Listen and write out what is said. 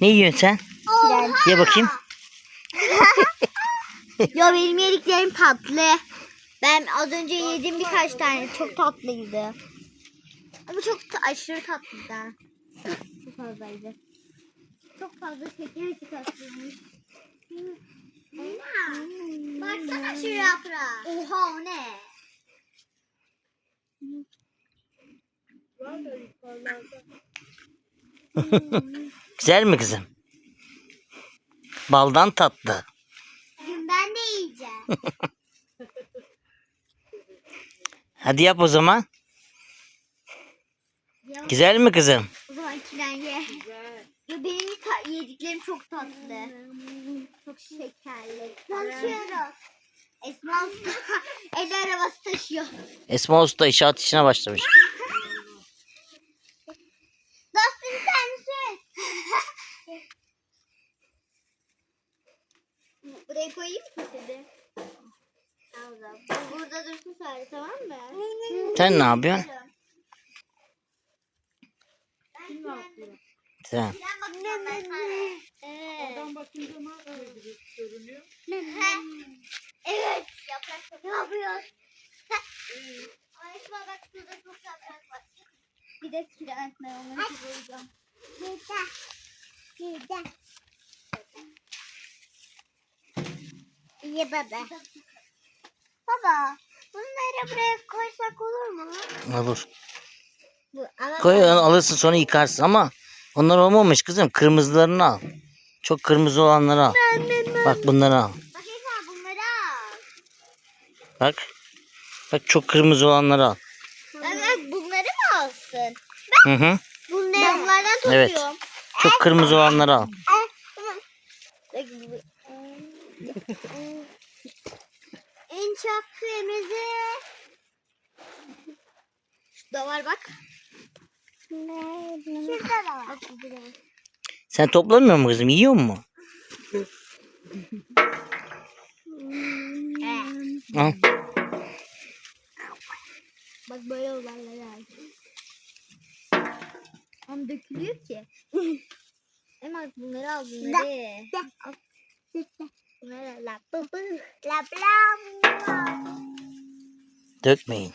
Ne yiyorsun sen? Tren. Ye bakayım. Ya benim yediklerim tatlı. Ben az önce yedim birkaç tane. Çok tatlıydı. Ama çok ta- aşırı tatlıydı. Çok fazlaydı. Çok fazla şeker çıkartılmış. Baksana şu yaprağa. Oha o ne? Güzel mi kızım? Baldan tatlı. Ben de yiyeceğim. Hadi yap o zaman. Ya, Güzel mi kızım? o zaman içinden ye. Ya benim ta- yediklerim çok tatlı. Çok şekerli. Taşıyoruz. Esma Usta el arabası taşıyor. Esma Usta inşaat işine başlamış. Buraya koyayım mı şimdi? Tamam. Bu burada dursun sadece tamam mı? Sen ne yapıyorsun? Sen. Bakınca ne yapıyor gibi görünüyor. Evet. Yaprak ne yapıyor? Ay Esma bak şurada çok yaprak var. Bir de kireç ben onları koyacağım. Burada. İyi baba. Baba bunları buraya koysak olur mu? Olur. Bu, ama Koy alırsın sonra yıkarsın ama onlar olmamış kızım. Kırmızılarını al. Çok kırmızı olanları al. Bak bunları al. Bak Esma bunları al. Bak. Bak çok kırmızı olanları al. Bak bunları mı alsın? Hı hı. Bunları. Ben bunlardan Evet. Çok kırmızı olanları al. En çok kırmızı. Şurada var bak. Şurada da var. Sen toplamıyor musun kızım? Yiyor mu? Al. Bak böyle olanlar var. Ama dökülüyor ki. Ama bunları al bunları. Al. Bunları al. Lap lap. Dökmeyin.